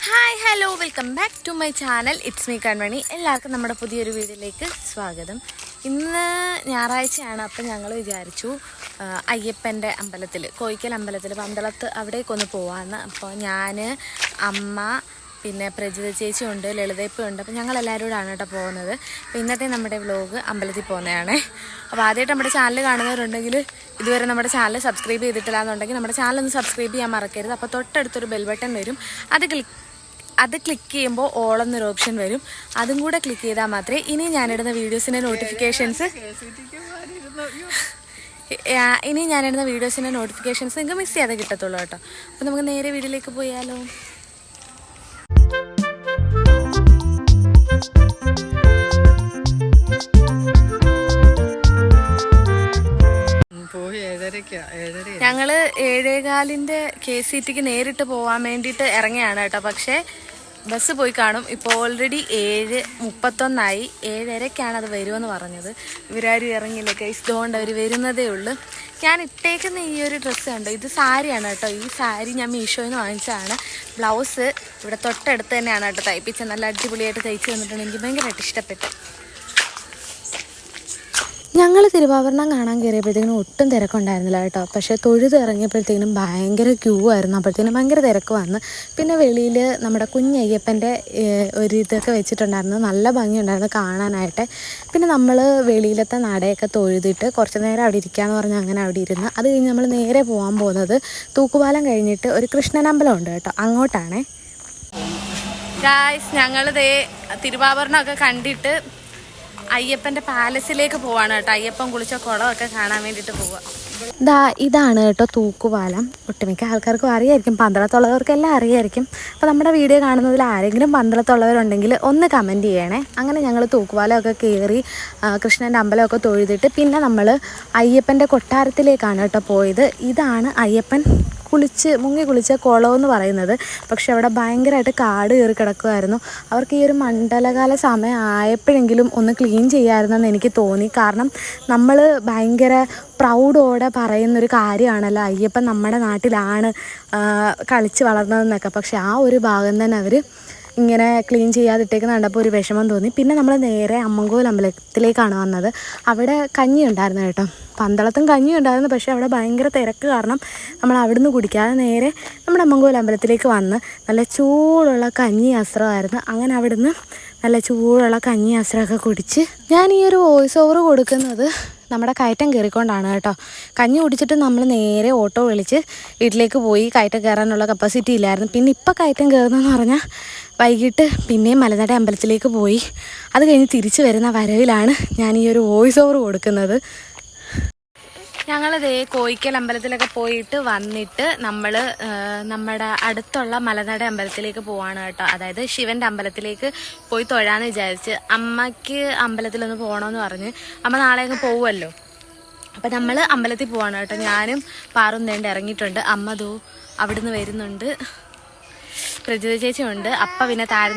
Hi hello welcome back to my channel it's me കൺവണി എല്ലാവർക്കും നമ്മുടെ പുതിയൊരു വീഡിയോയിലേക്ക് സ്വാഗതം. ഇന്ന് ഞായറാഴ്ചയാണ് അപ്പം ഞങ്ങൾ വിചാരിച്ചു അയ്യപ്പന്റെ അമ്പലത്തിൽ കോയിക്കൽ അമ്പലത്തിൽ പന്തളത്ത് അവിടേക്കൊന്ന് പോവാമെന്ന് അപ്പോൾ ഞാൻ അമ്മ പിന്നെ പ്രജിത ചേച്ചിയുണ്ട് ലളിതയപ്പുണ്ട് അപ്പോൾ ഞങ്ങൾ എല്ലാവരും കൂടെ ആണ് കേട്ടോ പോകുന്നത്. അപ്പോൾ ഇന്നത്തെ നമ്മുടെ വ്ലോഗ് അമ്പലത്തിൽ പോകുന്നതാണ്. അപ്പോൾ ആദ്യമായിട്ട് നമ്മുടെ ചാനൽ കാണുന്നവരുണ്ടെങ്കിൽ ഇതുവരെ നമ്മുടെ ചാനൽ സബ്സ്ക്രൈബ് ചെയ്തിട്ടില്ല എന്നുണ്ടെങ്കിൽ നമ്മുടെ ചാനൽ ഒന്ന് സബ്സ്ക്രൈബ് ചെയ്യാൻ മറക്കരുത്. അപ്പോൾ തൊട്ടടുത്തൊരു ബെൽ ബട്ടൺ വരും. അത് ക്ലിക്ക് അത് ക്ലിക്ക് ചെയ്യുമ്പോൾ ഓൾ എന്നൊരു ഓപ്ഷൻ വരും. അതും കൂടെ ക്ലിക്ക് ചെയ്താൽ മാത്രമേ ഇനി ഞാനിടുന്ന വീഡിയോസിന്റെ നോട്ടിഫിക്കേഷൻസ് ഇനി ഞാനിടുന്ന വീഡിയോസിന്റെ നോട്ടിഫിക്കേഷൻസ് നിങ്ങൾക്ക് മിസ് ചെയ്യാതെ കിട്ടത്തുള്ളൂ കേട്ടോ. അപ്പോൾ നമുക്ക് നേരെ വീഡിയോയിലേക്ക് പോയാലോ? ഏഴര ഞങ്ങൾ ഏഴേകാലിന്റെ കെ സി ടിക്ക് നേരിട്ട് പോവാൻ വേണ്ടിയിട്ട് ഇറങ്ങിയാണ് കേട്ടോ. പക്ഷേ ബസ് പോയി കാണും. ഇപ്പോൾ ഓൾറെഡി ഏഴ് മുപ്പത്തൊന്നായി. ഏഴരക്കാണ് അത് വരുമെന്ന് പറഞ്ഞത്. ഇവരാരും ഇറങ്ങിയില്ല. കേസ് ഇതുകൊണ്ട് അവർ വരുന്നതേ ഉള്ളൂ. ഞാൻ ഇട്ടേക്കുന്ന ഈ ഒരു ഡ്രസ്സ് കണ്ടോ? ഇത് സാരിയാണ് കേട്ടോ. ഈ സാരി ഞാൻ മീഷോയിൽ നിന്ന് വാങ്ങിച്ചതാണ്. ബ്ലൗസ് ഇവിടെ തൊട്ടടുത്ത് തന്നെയാണ് കേട്ടോ തയ്പ്പിച്ചത്. നല്ല അടിപൊളിയായിട്ട് തയ്ച്ച് തന്നിട്ടുണ്ട്. എനിക്ക് ഭയങ്കരമായിട്ട് ഇഷ്ടപ്പെട്ടു. ഞങ്ങൾ തിരുവാഭരണം കാണാൻ കയറിയപ്പോഴത്തേക്കിനും ഒട്ടും തിരക്കുണ്ടായിരുന്നില്ല കേട്ടോ. പക്ഷേ തൊഴുത് ഇറങ്ങിയപ്പോഴത്തേക്കിനും ഭയങ്കര ക്യൂ ആയിരുന്നു. അപ്പോഴത്തേനും ഭയങ്കര തിരക്ക് വന്ന്. പിന്നെ വെളിയിൽ നമ്മുടെ കുഞ്ഞയ്യപ്പന്റെ ഒരു ഇതൊക്കെ വെച്ചിട്ടുണ്ടായിരുന്നു. നല്ല ഭംഗിയുണ്ടായിരുന്നു കാണാനായിട്ട്. പിന്നെ നമ്മൾ വെളിയിലത്തെ നടയൊക്കെ തൊഴുതിട്ട് കുറച്ച് നേരം അവിടെ ഇരിക്കാമെന്ന് പറഞ്ഞ് അങ്ങനെ അവിടെ ഇരുന്ന് അത് കഴിഞ്ഞ് നമ്മൾ നേരെ പോകാൻ പോകുന്നത് തൂക്കുപാലം കഴിഞ്ഞിട്ട് ഒരു കൃഷ്ണനമ്പലം ഉണ്ട് കേട്ടോ. അങ്ങോട്ടാണേ. ദേ തിരുവാഭരണമൊക്കെ കണ്ടിട്ട് അയ്യപ്പന്റെ പാലസിലേക്ക് പോവാണ് കേട്ടോ. അയ്യപ്പൻ കുളിച്ച കുളമൊക്കെ കാണാൻ വേണ്ടിട്ട് പോവാ. ദാ ഇതാണ് കേട്ടോ തൂക്കുപാലം. ഒട്ടുമിക്ക ആൾക്കാർക്കും അറിയായിരിക്കും. പന്തളത്തുള്ളവർക്കെല്ലാം അറിയായിരിക്കും. അപ്പോൾ നമ്മുടെ വീഡിയോ കാണുന്നതിൽ ആരെങ്കിലും പന്തളത്തുള്ളവരുണ്ടെങ്കിൽ ഒന്ന് കമന്റ് ചെയ്യണേ. അങ്ങനെ ഞങ്ങൾ തൂക്കുപാലമൊക്കെ കയറി കൃഷ്ണന്റെ അമ്പലമൊക്കെ തൊഴുതിട്ട് പിന്നെ നമ്മൾ അയ്യപ്പന്റെ കൊട്ടാരത്തിലേക്കാണ് കേട്ടോ പോയത്. ഇതാണ് അയ്യപ്പൻ കുളിച്ച് മുങ്ങി കുളിച്ച കുളം എന്ന് പറയുന്നത്. പക്ഷെ അവിടെ ഭയങ്കരമായിട്ട് കാട് കയറി കിടക്കുമായിരുന്നു അവർക്ക് ഈ ഒരു മണ്ഡലകാല സമയം ആയപ്പോഴെങ്കിലും ഒന്ന് ക്ലീൻ ചെയ്യാമായിരുന്നെന്ന് എനിക്ക് തോന്നി. കാരണം നമ്മൾ ഭയങ്കര പ്രൗഡോടെ പറയുന്നൊരു കാര്യമാണല്ലോ. അയ്യപ്പൻ നമ്മുടെ നാട്ടിലാണ് കളിച്ച് വളർന്നതെന്നൊക്കെ. പക്ഷെ ആ ഒരു ഭാഗം തന്നെ അവർ ഇങ്ങനെ ക്ലീൻ ചെയ്യാതിട്ടേക്കുന്ന കണ്ടപ്പോൾ ഒരു വിഷമം തോന്നി. പിന്നെ നമ്മൾ നേരെ അമ്മങ്കോൽ അമ്പലത്തിലേക്കാണ് വന്നത്. അവിടെ കഞ്ഞി ഉണ്ടായിരുന്നു കേട്ടോ. പന്തളത്തും കഞ്ഞി ഉണ്ടായിരുന്നു. പക്ഷേ അവിടെ ഭയങ്കര തിരക്ക് കാരണം നമ്മൾ അവിടുന്ന് കുടിക്കാതെ നേരെ നമ്മുടെ അമ്മങ്കോൽ അമ്പലത്തിലേക്ക് വന്ന് നല്ല ചൂടുള്ള കഞ്ഞി അസ്ത്രമായിരുന്നു. അങ്ങനെ അവിടുന്ന് നല്ല ചൂടുള്ള കഞ്ഞി അസ്ത്രമൊക്കെ കുടിച്ച് ഞാൻ ഈ ഒരു വോയിസ് ഓവർ കൊടുക്കുന്നത് നമ്മുടെ കയറ്റം കയറിക്കൊണ്ടാണ് കേട്ടോ. കഞ്ഞി കുടിച്ചിട്ട് നമ്മൾ നേരെ ഓട്ടോ വിളിച്ച് വീട്ടിലേക്ക് പോയി കയറ്റം കയറാനുള്ള കപ്പാസിറ്റി ഇല്ലായിരുന്നു. പിന്നെ ഇപ്പം കയറ്റം കയറുന്നതെന്ന് പറഞ്ഞാൽ വൈകിട്ട് പിന്നെയും മലനട അമ്പലത്തിലേക്ക് പോയി. അത് കഴിഞ്ഞ് തിരിച്ചു വരുന്ന വരവിലാണ് ഞാൻ ഈ ഒരു വോയിസ് ഓവർ കൊടുക്കുന്നത്. ഞങ്ങളിതേ കോയിക്കൽ അമ്പലത്തിലൊക്കെ പോയിട്ട് വന്നിട്ട് നമ്മൾ നമ്മുടെ അടുത്തുള്ള മലനട അമ്പലത്തിലേക്ക് പോവാണ് കേട്ടോ. അതായത് ശിവന്റെ അമ്പലത്തിലേക്ക് പോയി തൊഴാന്ന് വിചാരിച്ച് അമ്മയ്ക്ക് അമ്പലത്തിലൊന്ന് പോകണമെന്ന് പറഞ്ഞ് അമ്മ നാളെ അങ്ങ് പോവുമല്ലോ അപ്പം നമ്മൾ അമ്പലത്തിൽ പോവാണ് കേട്ടോ. ഞാനും പാറും തേണ്ട ഇറങ്ങിയിട്ടുണ്ട്. അമ്മ ദോ അവിടുന്ന് വരുന്നുണ്ട്. പ്രജിത ചേച്ചിയുണ്ട്. അപ്പ പിന്നെ താഴെ